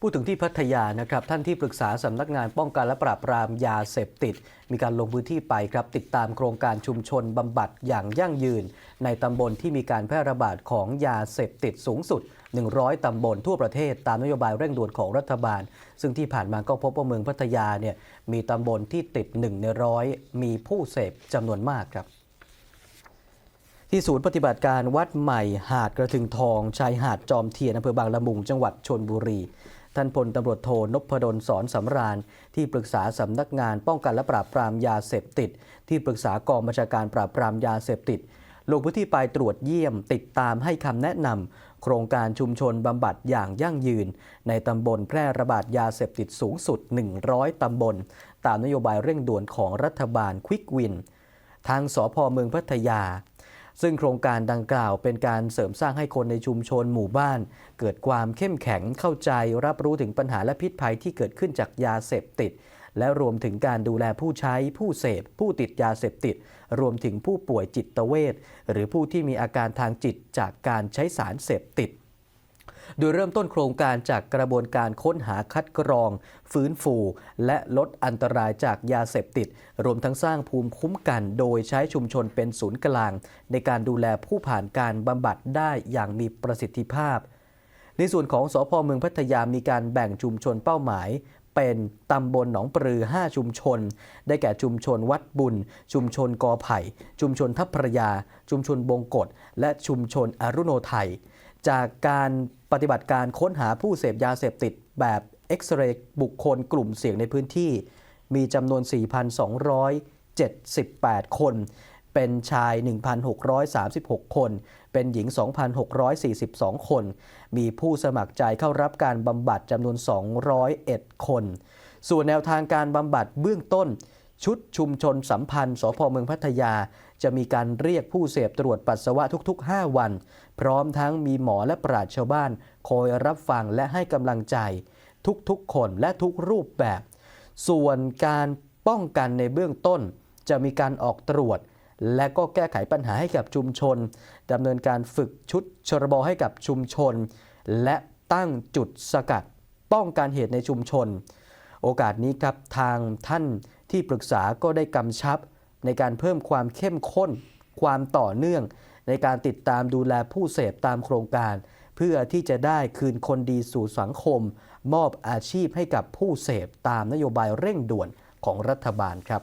พูดถึงที่พัทยานะครับท่านที่ปรึกษาสำนักงานป้องกันและปราบปรามยาเสพติด มีการลงพื้นที่ไปครับติดตามโครงการชุมชนบำบัดอย่างยั่งยืน ในตำบลที่มีการแพร่ระบาดของยาเสพติดสูงสุด 100 ตำบลทั่วประเทศตามนโยบายเร่งด่วนของรัฐบาล ซึ่งที่ผ่านมาก็พบว่าเมืองพัทยาเนี่ยมีตำบลที่ติด1ในร้อยมีผู้เสพจำนวนมากครับที่ศูนย์ปฏิบัติการวัดใหม่หาดกระทึงทองชายหาดจอมเทียนอำเภอบางละมุงจังหวัดชนบุรี ท่านพลตำรวจโทนพดลสอนสำราญ ที่ปรึกษาสำนักงานป้องกันและปราบปรามยาเสพติด ที่ปรึกษากองบัญชาการปราบปรามยาเสพติด ลงพื้นที่ไปตรวจเยี่ยมติดตามให้คำแนะนำโครงการชุมชนบำบัดอย่างยั่งยืน ในตำบลแพร่ระบาดยาเสพติดสูงสุด 100 ตำบล ตามนโยบายเร่งด่วนของรัฐบาลควิกวิน ทางสพเมืองพัทยา ซึ่งโครงการดังกล่าวเป็นการเสริมสร้างให้คนในชุมชนหมู่บ้าน เกิดความเข้มแข็งเข้าใจรับรู้ถึงปัญหาและพิษภัยที่เกิดขึ้นจากยาเสพติด และรวมถึงการดูแลผู้ใช้ผู้เสพ ผู้ติดยาเสพติด รวมถึงผู้ป่วยจิตเวชหรือผู้ที่มีอาการทางจิตจากการใช้สารเสพติด โดยเริ่มต้นโครงการจากกระบวนการค้นหาคัดกรอง ฟื้นฟู และลดอันตรายจากยาเสพติด รวมทั้งสร้างภูมิคุ้มกัน โดยใช้ชุมชนเป็นศูนย์กลาง ในการดูแลผู้ผ่านการบำบัดได้อย่างมีประสิทธิภาพ ในส่วนของสพเมืองพัทยามีการแบ่งชุมชนเป้าหมายเป็นตำบลหนองปรือ 5 ชุมชน ได้แก่ชุมชนวัดบุญ ชุมชนกอไผ่ ชุมชนทัพพระยา ชุมชนบงกฎ และชุมชนอรุโนไทย จากการปฏิบัติการค้นหาผู้เสพยาเสพติดแบบเอ็กซเรย์บุคคลกลุ่มเสี่ยงในพื้นที่ มีจำนวน 4,278 คน เป็นชาย 1,636 คน เป็นหญิง 2,642 คน มีผู้สมัครใจเข้ารับการบำบัดจำนวน 201 คน ส่วนแนวทางการบำบัดเบื้องต้น ชุดชุมชนสัมพันธ์สพเมืองพัทยา จะมีการเรียกผู้เสพตรวจปัสสาวะทุก ๆ 5 วัน พร้อมทั้งมีหมอและปราชญ์ชาวบ้าน คอยรับฟังและให้กำลังใจ ทุกๆ คนและทุกรูปแบบ ส่วนการป้องกันในเบื้องต้น จะมีการออกตรวจ และก็แก้ไขปัญหาให้กับชุมชนดำเนินการฝึกชุดชรบให้กับชุมชน และตั้งจุดสกัด ป้องกันเหตุในชุมชน โอกาสนี้ครับทางท่าน ที่ปรึกษาก็ได้กำชับ ในการเพิ่มความเข้มข้น ความต่อเนื่อง ในการติดตามดูแลผู้เสพตามโครงการ เพื่อที่จะได้คืนคนดีสู่สังคม มอบอาชีพให้กับผู้เสพตามนโยบายเร่งด่วนของรัฐบาลครับ